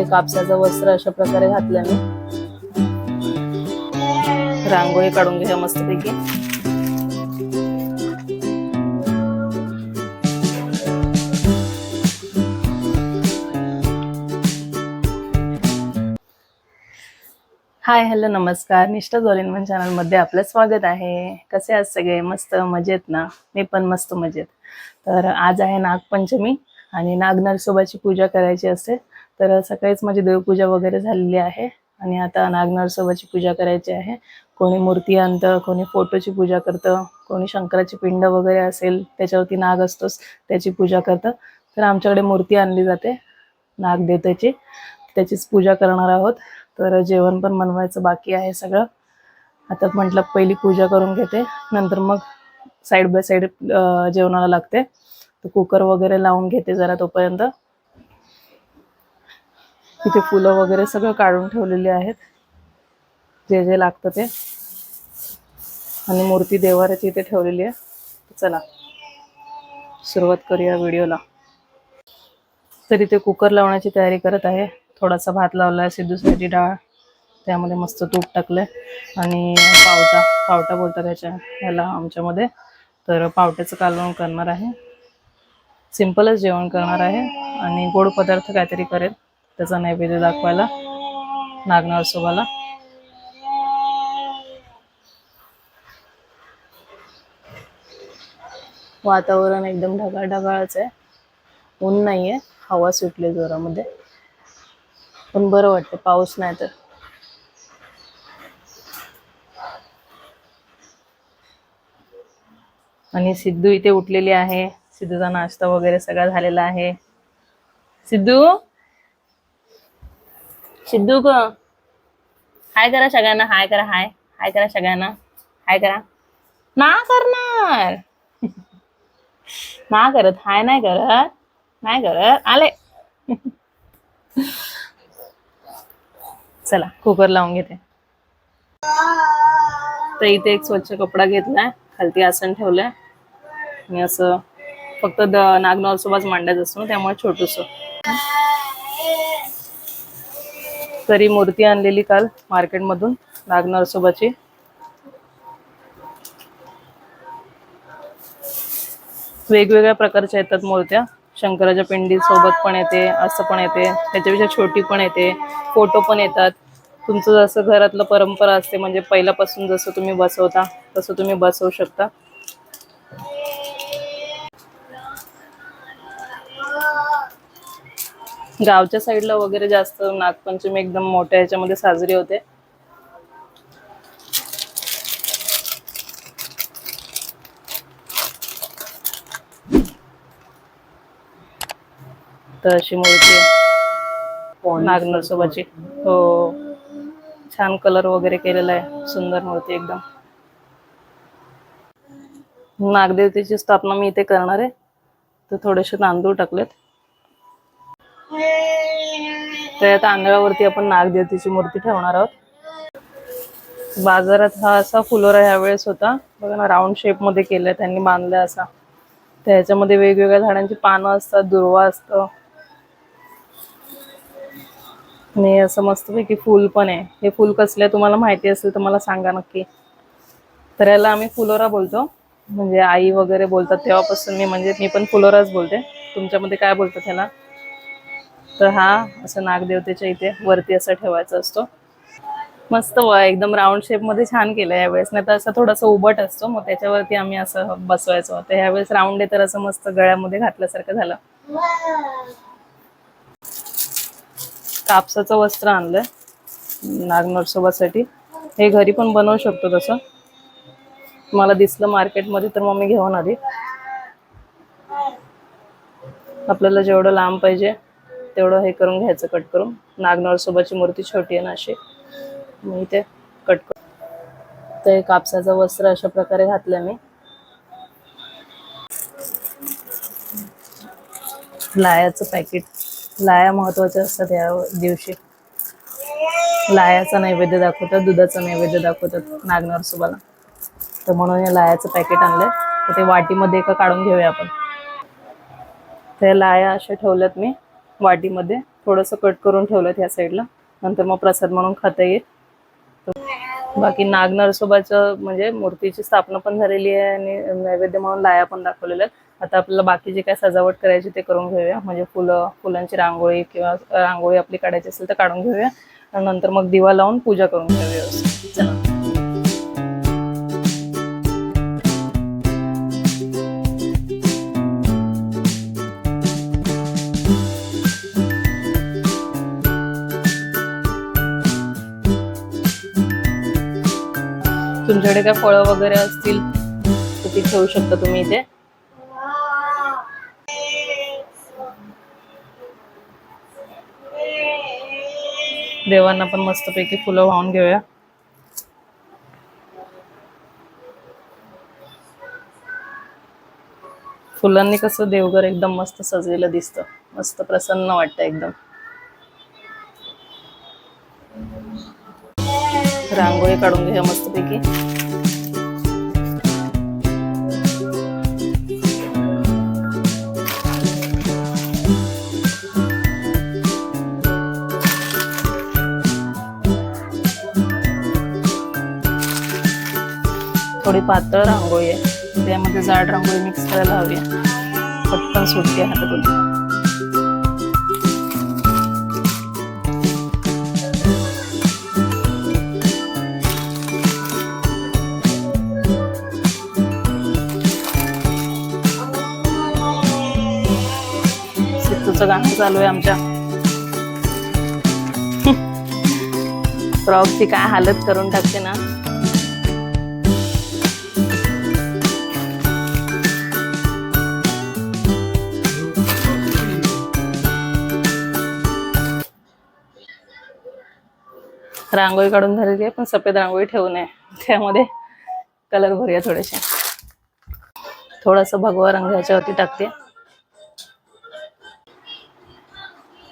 आहे कापसाचं वस्त्र अशा प्रकारे घातलं मी. रांगोळी काढून घ्या मस्तपैकी. हाय हॅलो नमस्कार. निष्ठा जोलिनमन चॅनलमध्ये आपलं स्वागत आहे. कसे आहात सगळे? मस्त मजेत ना? मी पण मस्त मजेत. तर आज आहे नागपंचमी आणि नागनरसोबाची पूजा करायची असते. तर सकाळीच माझी देवपूजा वगैरे झालेली आहे. आणि आता नागनरसोबाची पूजा करायची आहे. कोणी मूर्ती आणतं कोणी फोटोची पूजा करतं कोणी शंकराची पिंड वगैरे असेल त्याच्यावरती नाग असतोच त्याची पूजा करतं. तर आमच्याकडे मूर्ती आणली जाते नाग देवतेची त्याचीच पूजा करणार आहोत. तर जेवण पण बनवायचं बाकी आहे सगळं. आता म्हटलं पहिली पूजा करून घेते. नंतर मग साईड बाय साईड जेवणाला लागते. तर कुकर वगैरे लावून घेते जरा तोपर्यंत. तिथे फुलं वगैरे सगळं काढून ठेवलेली आहेत. जे जे लागतं ते. आणि मूर्ती देवाराची इथे ठेवलेली आहे. चला सुरुवात करूया व्हिडिओला. तर इथे कुकर लावण्याची तयारी करत आहे. थोडासा भात लावला आहे सिद्धूसाठी डाळ. त्यामध्ये मस्त तूप टाकलंय. आणि पावटा पावटा बोलतात त्याच्या ह्याला आमच्यामध्ये. तर पावट्याचं कालवण करणार आहे. सिम्पलच जेवण करणार आहे. आणि गोड पदार्थ काहीतरी करेल. त्याचा नैवेद्य दाखवायला नागनरसोबाला वातावरण एकदम ढगाळ ढगाळच आहे. ऊन नाहीये हवा सुटली जोरामध्ये. पण बरं वाटतं पाऊस नाही तर. आणि सिद्धू इथे उठलेली आहे. सिद्धूचा नाश्ता वगैरे सगळा झालेला आहे. सिद्धू? सिद्धू ग. हाय करा सगळ्यांना हाय करा हाय. हाय करा सगळ्यांना. हाय करा ना करणार. ना करत हाय नाही करत. नाही करत. आले. चला कुकर लावून घेते. तर इथे एक स्वच्छ कपडा घेतलाय. खालती आसन ठेवलंय. आणि असं फक्त द सोबत मांडायचं असतो त्यामुळे छोटूस. तरी मूर्ती आणलेली काल मार्केटमधून नागनरसोबाची वेगवेगळ्या प्रकारच्या येतात मूर्त्या. शंकराच्या पिंडी सोबत पण येते असं पण येते. त्याच्यापेक्षा छोटी पण येते. फोटो पण येतात. तुमचं जसं घरातलं परंपरा असते म्हणजे पहिल्यापासून जसं तुम्ही बसवता तसं तुम्ही बसवू शकता. गावच्या साईडला वगैरे जास्त नागपंचमी एकदम मोठ्या ह्याच्यामध्ये साजरी होते. तर अशी मूर्ती नागनरसोबाची. हो. छान कलर वगैरे केलेला आहे. सुंदर मूर्ती एकदम. नागदेवतेची स्थापना मी इथे करणार आहे. तर थोडेसे तांदूळ टाकलेत. तर तांदळावरती आपण नागदेवतेची मूर्ती ठेवणार आहोत. बाजारात हा असा फुलोरा ह्या वेळेस होता. बघा ना राऊंड शेपमध्ये केलाय त्यांनी बांधलाय असा. तर ह्याच्यामध्ये वेगवेगळ्या झाडांची पानं असतात दुर्वा असतं. आणि असं मस्तपैकी फुल पण आहे. हे फुल कसले तुम्हाला माहिती असेल तर मला सांगा नक्की. तर याला आम्ही फुलोरा बोलतो. म्हणजे आई वगैरे बोलतात तेव्हापासून मी म्हणजे मी पण फुलोराच बोलते. तुमच्यामध्ये काय बोलतात ह्याला? तर हा असं नागदेवतेच्या इथे वरती असं ठेवायचा असतो. मस्त एकदम राऊंड शेपमध्ये छान केलं यावेळेस नाही तर असं थोडंसं उबट असतो. मग त्याच्यावरती आम्ही असं बसवायचो. तर ह्यावेळेस राऊंड आहे तर असं मस्त गळ्यामध्ये घातल्यासारखं झालं. कापसाचं वस्त्र आणलंय नागनोत्सवासाठी हे घरी पण बनवू शकतो तसं. मला दिसलं मार्केटमध्ये तर मग मी घेऊन आली. आपल्याला जेवढं लांब पाहिजे तेवढं हे करून घ्यायचं कट करून. नागनरसोबाची मूर्ती छोटी आहे ना अशी. मी ते कट करून ते कापसाचं वस्त्र अशा प्रकारे घातलं मी. लायाचं पॅकेट लाया महत्त्वाच्या असतात या दिवशी. लायाचा नैवेद्य दाखवतात दुधाचा नैवेद्य दाखवतात नागनरसोबाला तर म्हणून या लायाचं पॅकेट आणलंय. तर ते वाटीमध्ये एका काढून घेऊया आपण. त्या लाया अशा ठेवल्यात मी. वाटीमध्ये. थोडंसं कट करून ठेवलं ह्या साईडला. नंतर मग प्रसाद म्हणून खाता येईल. बाकी नाग नरसोबाचं म्हणजे मूर्तीची स्थापना पण झालेली आहे आणि नैवेद्य म्हणून लाया पण दाखवलेल्या आहेत. आता आपल्याला बाकी जे काय सजावट करायची ते करून घेऊया. म्हणजे फुलं फुलांची रांगोळी किंवा रांगोळी आपली काढायची असेल तर काढून घेऊया. आणि नंतर मग दिवा लावून पूजा करून घेऊया तुमच्याकडे काय फळं वगैरे असतील तर ती ठेवू शकता तुम्ही इथे. देवांना पण मस्तपैकी फुलं वाहून घेऊया. फुलांनी कसं देवघर एकदम मस्त सजलेलं दिसतं. मस्त प्रसन्न वाटतं एकदम. रांगोळी काढून घेऊया मस्तपैकी. थोडी पातळ रांगोळी आहे. त्यामध्ये जाड रांगोळी मिक्स करायला हवी आहे. पटकन सुटते हातातून. सिद्धूचं गाणं चालू आहे आमच्या. फ्रॉकची काय हालत करून टाकते ना. रांगोळी काढून झालेली आहे पण सफेद रांगोळी ठेवू नये. त्यामध्ये कलर भरूया थोडेसे. थोडासा भगवा रंग ह्याच्यावरती टाकते.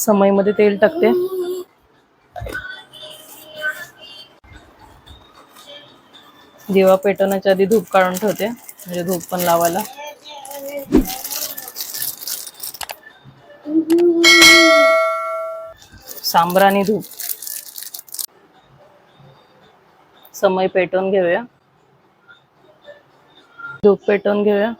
समईमध्ये तेल टाकते. दिवा पेटवण्याच्या आधी धूप काढून ठेवते म्हणजे धूप पण लावायला. सांब्राणी धूप. समय पेटवून घेऊया. धूप पेटवून घेऊया.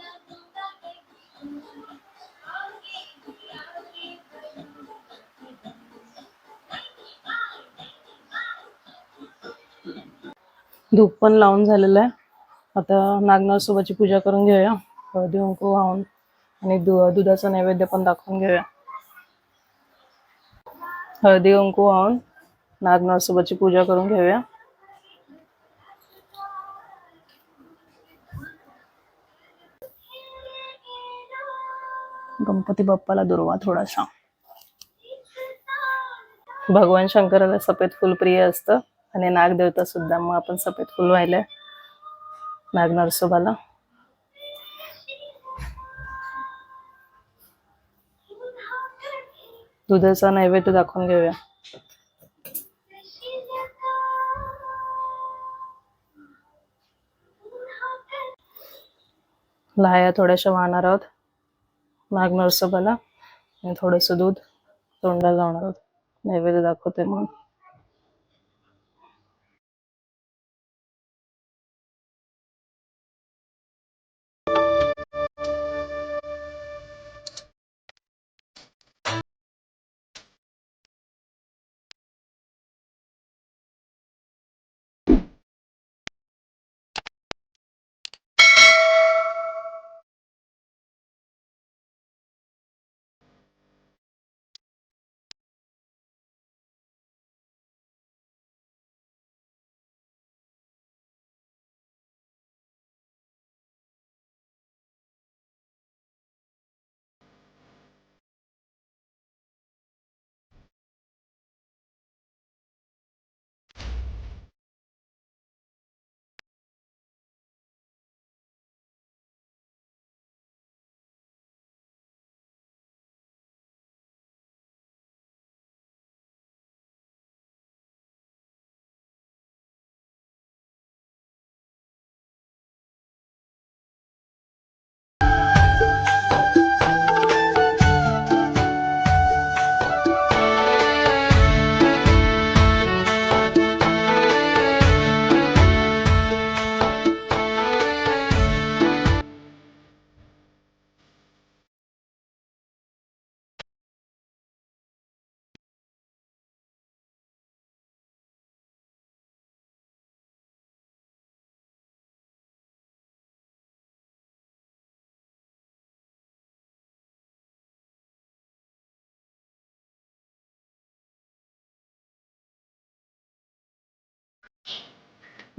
धूप पण लावून झालेलं आहे. आता नागनाथसोबाची पूजा करून घेऊया. हळदी कुंकू वाहून आणि दु दुधाचा नैवेद्य पण दाखवून घेऊया. हळदी कुंकू वाहून नागनाथसोबाची पूजा करून घेऊया. गणपती बाप्पाला दुर्वा थोडासा. भगवान शंकराला सफेद फुल प्रिय असतं. आणि नागदेवता सुद्धा मग आपण सफेद फुल वाहिले नाग नरसोबाला दुधाचा नैवेद्य दाखवून घेऊया. लाया थोड्याशा वाहणार आहोत. नाग नरसोबाला आणि थोडंसं दूध तोंडाला लावणार आहोत. नैवेद्य दाखवते म्हणून.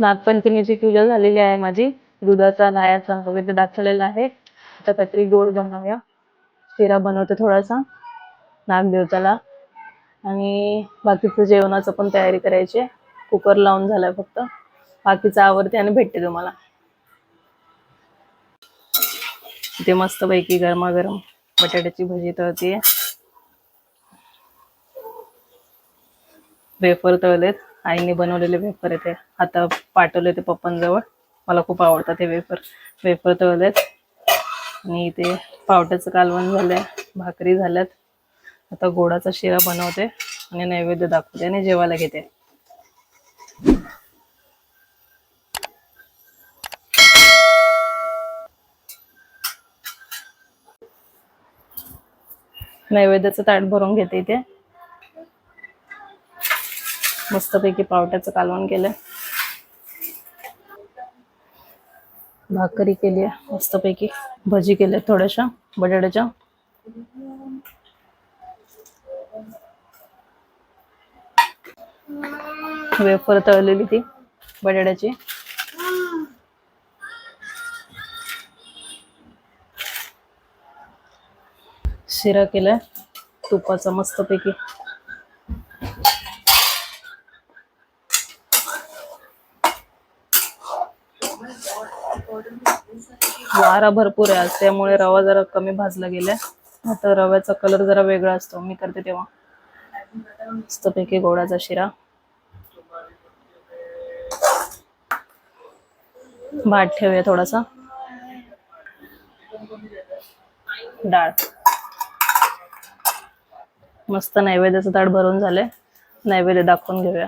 नागपंचमीची पूजा झालेली आहे माझी. दुधाचा लायाचा वगैरे दाखवलेला आहे. आता काहीतरी गोड बनवूया. शिरा बनवते थोडासा. नागदेवताला आणि बाकीचं जेवणाचं पण तयारी करायची आहे. कुकर लावून झालाय फक्त. बाकीचं आवडते आणि भेटते तुम्हाला. इथे मस्त पैकी गरमागरम बटाट्याची भजी तळतीये. वेफर तळलेत. आईने बनवलेले वेफर आहे ते. आता पाठवले ते पप्पांजवळ. मला खूप आवडतात ते वेफर वेफर तळलेत. आणि इथे पावट्याचं कालवण झालंय. भाकरी झाल्यात. आता गोडाचा शिरा बनवते आणि नैवेद्य दाखवते आणि जेवायला घेते. नैवेद्याचं ताट भरून घेते इथे. मस्तपैकी पावट्याचं कालवण केलंय. भाकरी केली आहे मस्तपैकी भजी केले थोड्याशा बटाट्याच्या. वेफर तळलेली ती बटाट्याची. शिरा केलाय तुपाचा मस्तपैकी. वारा भरपूर आहे. आज त्यामुळे रवा जरा कमी भाजला गेलाय. आता रव्याचा कलर जरा वेगळा असतो. मी करते तेव्हा. मस्तपैकी गोडाचा शिरा. भात ठेवूया थोडासा. डाळ. मस्त नैवेद्याचं ताट भरून झालंय. नैवेद्य दाखवून घेऊया.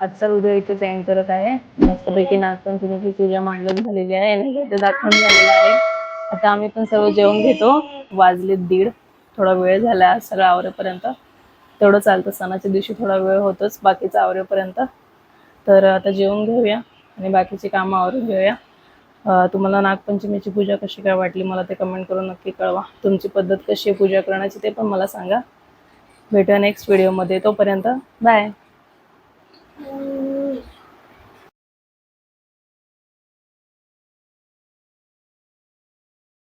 आजचा व्हिडिओ इथेच एंड करत आहे. मस्तपैकी नागपंचमीची पूजा मांडून झालेली आहे. नैवेद्य दाखवून झालेला आहे. आता आम्ही पण सर्व जेवण घेतो. वाजले दीड. थोडा वेळ झाला सगळं आवरेपर्यंत. तेवढं चालतं. सणाच्या दिवशी थोडा वेळ होतोच बाकीचं आवरेपर्यंत. तर आता जेवून घेऊया आणि बाकीची कामं आवरून घेऊया. तुम्हाला नागपंचमीची पूजा कशी काय वाटली मला ते कमेंट करून नक्की कळवा. तुमची पद्धत कशी आहे पूजा करण्याची ते पण मला सांगा. भेटूया नेक्स्ट व्हिडिओमध्ये तोपर्यंत बाय Thank you.